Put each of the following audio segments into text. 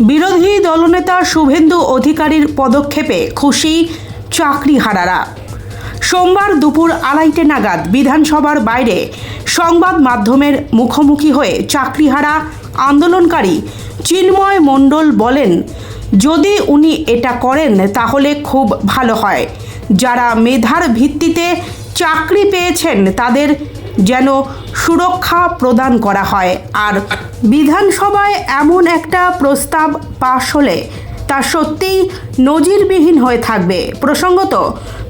বিরোধী দলনেতা শুভেন্দু অধিকারীর পদক্ষেপে খুশি চাকরিহারারা। সোমবার দুপুর আড়াইটে নাগাদ বিধানসভার বাইরে সংবাদ মাধ্যমের মুখোমুখি হয়ে চাকরিহারা আন্দোলনকারী চিন্ময় মণ্ডল বলেন, যদি উনি এটা করেন তাহলে খুব ভালো হয়। যারা মেধার ভিত্তিতে চাকরি পেয়েছেন তাদের যেন সুরক্ষা প্রদান করা হয়। আর বিধানসভায় এমন একটা প্রস্তাব পাশ হলে তা সত্যিই নজিরবিহীন হয়ে থাকবে। প্রসঙ্গত,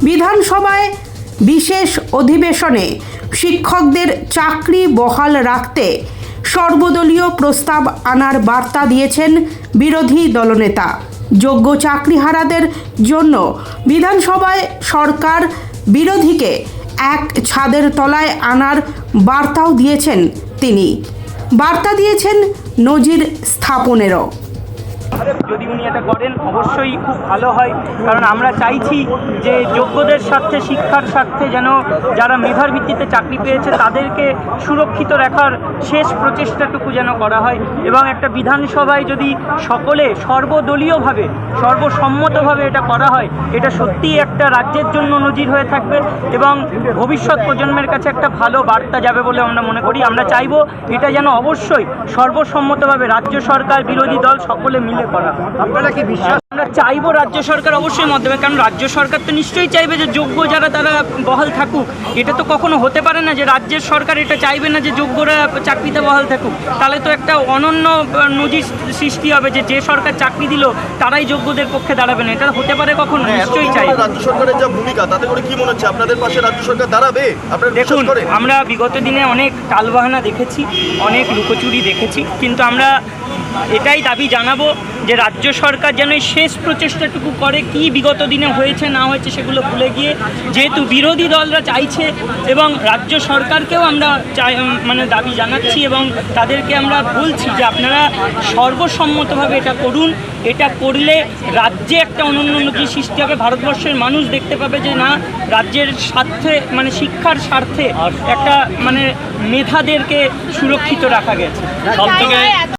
বিধানসভায় বিশেষ অধিবেশনে শিক্ষকদের চাকরি বহাল রাখতে সর্বদলীয় প্রস্তাব আনার বার্তা দিয়েছেন বিরোধী দলনেতা। যোগ্য চাকরিহারাদের জন্য বিধানসভায় সরকার বিরোধীকে এক ছাদের তলায় আনার বার্তাও দিয়েছেন তিনি। বার্তা দিয়েছেন নজির স্থাপনেরও। যদি উনি এটা করেন, অবশ্যই খুব ভালো হয়। কারণ আমরা চাইছি যে যোগ্যদের স্বার্থে, শিক্ষার স্বার্থে যেন যারা মেধার ভিত্তিতে চাকরি পেয়েছে, তাদেরকে সুরক্ষিত রাখার শেষ প্রচেষ্টাটুকু যেন করা হয় এবং একটা বিধানসভায় যদি সকলে সর্বদলীয়ভাবে, সর্বসম্মতভাবে এটা করা হয়, এটা সত্যিই একটা রাজ্যের জন্য নজির হয়ে থাকবে এবং ভবিষ্যৎ প্রজন্মের কাছে একটা ভালো বার্তা যাবে বলে আমরা মনে করি। আমরা চাইব এটা যেন অবশ্যই সর্বসম্মতভাবে রাজ্য সরকার, বিরোধী দল সকলে মিলে করা। আপনারা কি বিশ্বাস? আমরা চাইব রাজ্য সরকার অবশ্যই মত দেবে কারণ রাজ্য সরকার তো নিশ্চয়ই চাইবে যে যোগ্য যারা তারা বহাল থাকুক। এটা তো কখনো হতে পারে না যে রাজ্যের সরকার এটা চাইবে না যে যোগ্যরা চাকরিতে বহাল থাকুক। তাহলে তো একটা অনন্য নজির সৃষ্টি হবে যে যে সরকার চাকরি দিল তারাই যোগ্যদের পক্ষে দাঁড়াবে না। এটা হতে পারে কখনো নিশ্চয়ই চাইবে। রাজ্য সরকারের যা ভূমিকা তাতে করে কি মনে হচ্ছে? আপনাদের পাশে রাজ্য সরকার দাঁড়াবে? আপনারা দেখুন আমরা বিগত দিনে অনেক টালবাহানা দেখেছি অনেক লুকোচুরি দেখেছি কিন্তু আমরা এটাই দাবি জানাব যে রাজ্য সরকার যেন এই শেষ প্রচেষ্টাটুকু করে কি বিগত দিনে হয়েছে না হয়েছে সেগুলো ভুলে গিয়ে যেহেতু বিরোধী দলরা চাইছে এবং রাজ্য সরকারকেও আমরা চাই মানে দাবি জানাচ্ছি এবং তাদেরকে আমরা বলছি যে আপনারা সর্বসম্মতভাবে এটা করুন। এটা করলে রাজ্যে একটা অনন্য নজির সৃষ্টি হবে। ভারতবর্ষের মানুষ দেখতে পাবে যে না রাজ্যের স্বার্থে মানে শিক্ষার স্বার্থে একটা মানে মেধাদেরকে সুরক্ষিত রাখা গেছে। সব থেকে